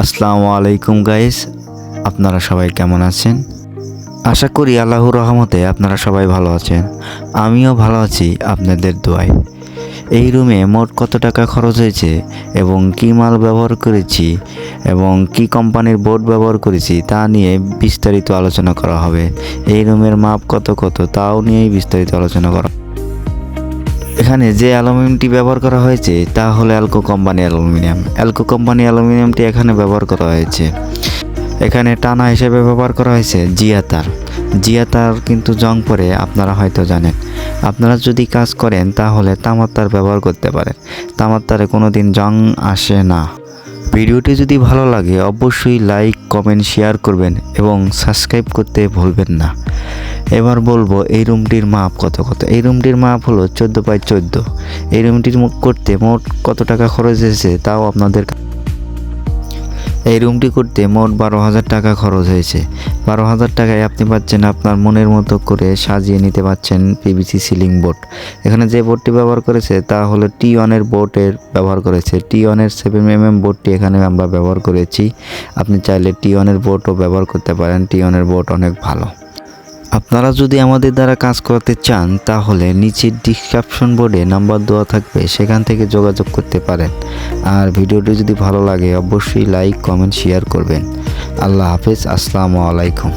আসসালামু আলাইকুম গাইস আপনারা সবাই কেমন আছেন? আশা করি আল্লাহর রহমতে আপনারা সবাই ভালো আছেন। আমিও ভালো আছি, আপনাদের দোয়ায়। এই রুমে মোট কত টাকা খরচ হয়েছে এবং কী মাল ব্যবহার করেছি এবং কি কোম্পানির বোর্ড ব্যবহার করেছি তা নিয়ে বিস্তারিত আলোচনা করা হবে। এই রুমের মাপ কত কত, তাও নিয়েই বিস্তারিত আলোচনা করা এখানে যে অ্যালুমিনিয়ামটি ব্যবহার করা হয়েছে, তা হলো Alcoa company aluminium. Alcoa company অ্যালুমিনিয়ামটি এখানে ব্যবহার করা হয়েছে। এখানে টানা হিসেবে ব্যবহার করা হয়েছে জিয়াতার। জিয়াতার কিন্তু জং পরে, আপনারা হয়তো জানেন। আপনারা যদি কাজ করেন, তাহলে তামার তার ব্যবহার করতে পারেন। তামার তারে কোনো দিন জং আসে না। ভিডিওটি যদি ভালো লাগে, অবশ্যই লাইক, কমেন্ট, শেয়ার করবেন এবং সাবস্ক্রাইব করতে ভুলবেন না। এবার বলব এই রুমটির মাপ কত কত? এই রুমটির মাপ হলো চোদ্দ বাই চোদ্দ। এই রুমটির করতে মোট কত টাকা খরচ হয়েছে তাও আপনাদের এই রুমটি করতে মোট বারো হাজার টাকা খরচ হয়েছে। বারো হাজার টাকায় আপনি পাচ্ছেন আপনার মনের মতো করে সাজিয়ে নিতে পারছেন পিভিসি সিলিং বোর্ড এখানে যে বোর্ডটি ব্যবহার করেছে তা হলো টি ওয়ানের বোর্ডের ব্যবহার করেছে। টি ওয়ানের সেভেন এম এম বোর্ডটি এখানে আমরা ব্যবহার করেছি। আপনি চাইলে টি ওয়ানের বোর্ডও ব্যবহার করতে পারেন। টি ওয়ানের বোর্ড অনেক ভালো। আপনারা যদি আমাদের দ্বারা কাজ করাতে চান, তাহলে নিচের ডিসক্রিপশন বোর্ডে নাম্বার দেওয়া থাকবে, সেখান থেকে যোগাযোগ করতে পারেন। আর ভিডিওটি যদি ভালো লাগে, অবশ্যই লাইক কমেন্ট শেয়ার করবেন। আল্লাহ হাফেজ, আসসালামু আলাইকুম।